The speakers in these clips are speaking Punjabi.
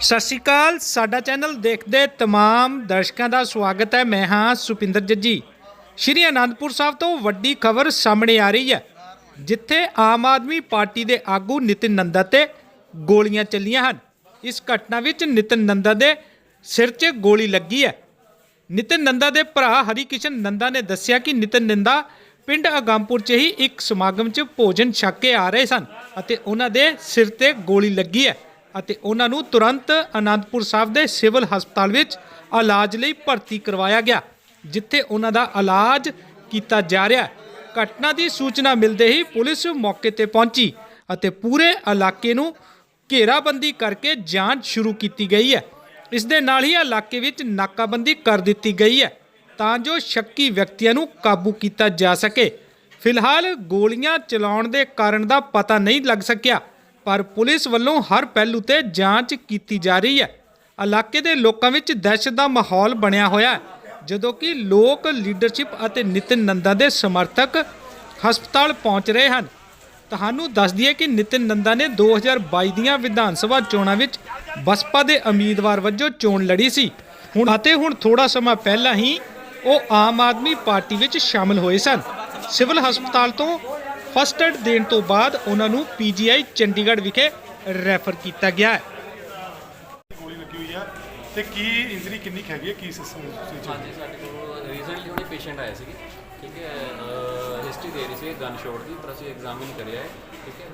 ਸਤਿ ਸ਼੍ਰੀ ਅਕਾਲ, ਸਾਡਾ ਚੈਨਲ ਦੇਖਦੇ ਤਮਾਮ ਦਰਸ਼ਕਾਂ ਦਾ ਸਵਾਗਤ ਹੈ। ਮੈਂ ਹਾਂ ਸੁਪਿੰਦਰ ਜੱਜੀ। ਸ਼੍ਰੀ ਅਨੰਦਪੁਰ ਸਾਹਿਬ ਤੋਂ ਵੱਡੀ ਖਬਰ ਸਾਹਮਣੇ ਆ ਰਹੀ ਹੈ, ਜਿੱਥੇ ਆਮ ਆਦਮੀ ਪਾਰਟੀ ਦੇ ਆਗੂ ਨਿਤਿਨ ਨੰਦਾ ਤੇ ਗੋਲੀਆਂ ਚੱਲੀਆਂ ਹਨ। ਇਸ ਘਟਨਾ ਵਿੱਚ ਨਿਤਿਨ ਨੰਦਾ ਦੇ ਸਿਰ 'ਚ ਗੋਲੀ ਲੱਗੀ ਹੈ। ਨਿਤਿਨ ਨੰਦਾ ਦੇ ਭਰਾ ਹਰੀਕਿਸ਼ਨ ਨੰਦਾ ਨੇ ਦੱਸਿਆ ਕਿ ਨਿਤਿਨ ਨੰਦਾ ਪਿੰਡ ਅਗੰਪੁਰ 'ਚ ਹੀ ਇੱਕ ਸਮਾਗਮ 'ਚ ਭੋਜਨ ਛਕ ਕੇ ਆ ਰਹੇ ਸਨ ਅਤੇ ਉਹਨਾਂ ਦੇ ਸਿਰ ਤੇ ਗੋਲੀ ਲੱਗੀ ਹੈ। ਅਤੇ ਉਹਨਾਂ ਨੂੰ ਤੁਰੰਤ ਅਨੰਦਪੁਰ ਸਾਹਿਬ ਦੇ ਸਿਵਲ ਹਸਪਤਾਲ ਵਿੱਚ ਇਲਾਜ ਲਈ ਭਰਤੀ ਕਰਵਾਇਆ ਗਿਆ, ਜਿੱਥੇ ਉਹਨਾਂ ਦਾ ਇਲਾਜ ਕੀਤਾ ਜਾ ਰਿਹਾ ਹੈ। ਘਟਨਾ ਦੀ ਸੂਚਨਾ ਮਿਲਦੇ ਹੀ ਪੁਲਿਸ ਮੌਕੇ ਤੇ ਪਹੁੰਚੀ ਅਤੇ ਪੂਰੇ ਇਲਾਕੇ ਨੂੰ ਘੇਰਾਬੰਦੀ ਕਰਕੇ ਜਾਂਚ ਸ਼ੁਰੂ ਕੀਤੀ ਗਈ ਹੈ। ਇਸ ਦੇ ਨਾਲ ਹੀ ਇਲਾਕੇ ਵਿੱਚ ਨਾਕਾਬੰਦੀ ਕਰ ਦਿੱਤੀ ਗਈ ਹੈ, ਤਾਂ ਜੋ ਸ਼ੱਕੀ ਵਿਅਕਤੀਆਂ ਨੂੰ ਕਾਬੂ ਕੀਤਾ ਜਾ ਸਕੇ। ਫਿਲਹਾਲ ਗੋਲੀਆਂ ਚਲਾਉਣ ਦੇ ਕਾਰਨ ਦਾ ਪਤਾ ਨਹੀਂ ਲੱਗ ਸਕਿਆ ਪਰ ਪੁਲਿਸ ਵੱਲੋਂ ਹਰ ਪਹਿਲੂ ਤੇ ਜਾਂਚ ਕੀਤੀ ਜਾ ਰਹੀ ਹੈ। ਇਲਾਕੇ ਦੇ ਲੋਕਾਂ ਵਿੱਚ ਦਹਿਸ਼ਤ ਦਾ ਮਾਹੌਲ ਬਣਿਆ ਹੋਇਆ ਹੈ, ਜਦੋਂ ਕਿ ਲੋਕ ਲੀਡਰਸ਼ਿਪ ਅਤੇ ਨਿਤਿਨ ਨੰਦਾ ਦੇ ਸਮਰਥਕ ਹਸਪਤਾਲ ਪਹੁੰਚ ਰਹੇ ਹਨ। ਤੁਹਾਨੂੰ ਦੱਸ ਦਈਏ ਕਿ ਨਿਤਿਨ ਨੰਦਾ ਨੇ 2022 ਦੀਆਂ ਵਿਧਾਨ ਸਭਾ ਚੋਣਾਂ ਵਿੱਚ ਬਸਪਾ ਦੇ ਉਮੀਦਵਾਰ ਵਜੋਂ ਚੋਣ ਲੜੀ ਸੀ। ਹੁਣ ਅਤੇ ਹੁਣ ਥੋੜਾ ਸਮਾਂ ਪਹਿਲਾਂ ਹੀ ਉਹ ਆਮ ਆਦਮੀ ਪਾਰਟੀ ਵਿੱਚ ਸ਼ਾਮਲ ਹੋਏ ਸਨ। ਸਿਵਲ ਹਸਪਤਾਲ ਤੋਂ ਫਸਟ ਏਡ ਦੇਣ ਤੋਂ ਬਾਅਦ ਉਹਨਾਂ ਨੂੰ ਪੀਜੀਆਈ ਚੰਡੀਗੜ੍ਹ ਵਿਖੇ ਰੈਫਰ ਕੀਤਾ ਗਿਆ ਹੈ। ਗੋਲੀ ਲੱਗੀ ਹੋਈ ਆ ਤੇ ਕੀ ਇੰਜਰੀ ਕਿੰਨੀ ਹੈਗੀ ਹੈ ਕੀ ਸਿਸਟਮ ਹਾਂਜੀ ਸਾਡੇ ਕੋਲ ਰੀਸੈਂਟਲੀ ਹੁਣੇ ਪੇਸ਼ੈਂਟ ਆਏ ਸੀਗੇ ਠੀਕ ਹੈ ਹਿਸਟਰੀ ਦੇ ਰਹੀ ਸੀ ਗਨ ਸ਼ੋਟ ਦੀ ਪਰ ਅਸੀਂ ਐਗਜ਼ਾਮਿਨ ਕਰਿਆ ਹੈ ਠੀਕ ਹੈ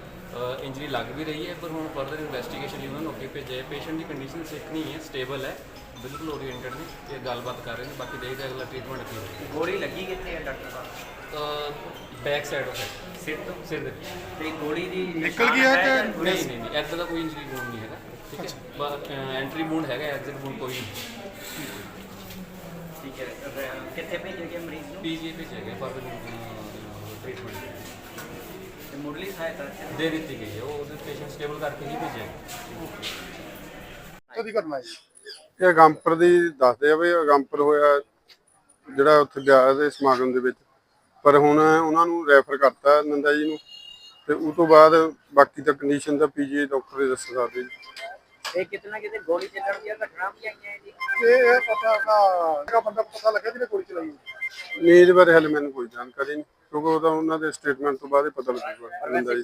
ਇੰਜਰੀ ਲੱਗ ਵੀ ਰਹੀ ਹੈ ਪਰ ਹੁਣ ਫਰਦਰ ਇਨਵੈਸਟੀਗੇਸ਼ਨ ਲਈ ਉਹਨਾਂ ਨੂੰ ਅੱਗੇ ਭੇਜਿਆ ਹੈ। ਪੇਸ਼ੈਂਟ ਦੀ ਕੰਡੀਸ਼ਨ ਸਿੱਖ ਨਹੀਂ ਹੈ ਸਟੇਬਲ ਹੈ ਬਿਲਕੁਲ ਓਰੀਐਂਟਡ ਨੇ ਇਹ ਗੱਲਬਾਤ ਕਰ ਰਹੇ ਨੇ ਬਾਕੀ ਦੇਖਦੇ ਅਗਲਾ ਟ੍ਰੀਟਮੈਂਟ ਕੀ ਹੋਵੇਗਾ ਗੋਲੀ ਲੱਗੀ ਕਿੱਥੇ ਹੈ ਡਾਕਟਰ ਸਾਹਿਬ? ਬੈਕ ਸਾਈਡ ਆਫ ਸਿਰ ਤੋਂ ਸਿਰ ਦੇ ਤੇ ਗੋਲੀ ਦੀ ਨਿਕਲ ਗਈ ਹੈ ਕਿ ਨਹੀਂ ਨਹੀਂ ਨਹੀਂ ਐਦਾਂ ਦਾ ਕੋਈ ਇੰਜਰੀ ਬੂਨ ਨਹੀਂ ਹੈਗਾ ਠੀਕ ਹੈ? ਬਸ ਐਂਟਰੀ ਬੂਨ ਹੈਗਾ ਐਗਜ਼ਿਟ ਬੂਨ ਕੋਈ ਨਹੀਂ। ਠੀਕ ਹੈ ਕਿੱਥੇ ਭੇਜਿਆ ਗਿਆ ਮਰੀਜ਼ ਨੂੰ? ਪੀਜੀਏ ਭੇਜਿਆ ਗਿਆ ਫਰਦਰ ਟ੍ਰੀਟਮੈਂਟ ਤੇ ਮੁੱਢਲੀ ਸਹਾਇਤਾ ਦੇ ਦਿੱਤੀ ਗਈ ਹੈ ਉਹ ਉਹਦੇ ਪੇਸ਼ੈਂਟ ਸਟੇਬਲ ਕਰਕੇ ਹੀ ਭੇਜਿਆ ਗਿਆ। ਕਦੀ ਕਰਨਾ ਹੈ ਇਹ ਅਗੰਪਰ ਦੀ ਦੱਸਦੇ ਆ ਵੀ ਅਗੰਪਰ ਹੋਇਆ ਜਿਹੜਾ ਉੱਥੇ ਗਿਆ ਦੇ ਸਮਾਗਮ ਦੇ ਵਿੱਚ। ਪਰ ਹੁਣ ਉਹਨਾਂ ਨੂੰ ਰੈਫਰ ਕਰਤਾ ਨੰਦਾ ਜੀ ਨੂੰ ਤੇ ਉਸ ਤੋਂ ਬਾਅਦ ਬਾਕੀ ਤਾਂ ਕੰਡੀਸ਼ਨ ਦਾ ਪੀਜੀ ਡਾਕਟਰ ਦੇ ਦੱਸ ਸਕਦੇ ਜੀ। ਇਹ ਕਿਤਨਾ ਕਿਤੇ ਗੋਲੀ ਚੱਲਣ ਦੀਆਂ ਘਟਨਾ ਵੀ ਆਈਆਂ ਹੈ ਜੀ? ਇਹ ਇਹ ਪਤਾ ਦਾ ਬੰਦਾ ਪਤਾ ਲੱਗਾ ਜਿਹਨੇ ਗੋਲੀ ਚਲਾਈ ਹੈ। ਨੀਂਦ ਬਾਰੇ ਹਲੇ ਮੈਨੂੰ ਕੋਈ ਜਾਣਕਾਰੀ ਨਹੀਂ ਕਿਉਂਕਿ ਉਹ ਤਾਂ ਉਹਨਾਂ ਦੇ ਸਟੇਟਮੈਂਟ ਤੋਂ ਬਾਅਦ ਹੀ ਪਤਾ ਲੱਗੂਗਾ ਨੰਦਾ ਜੀ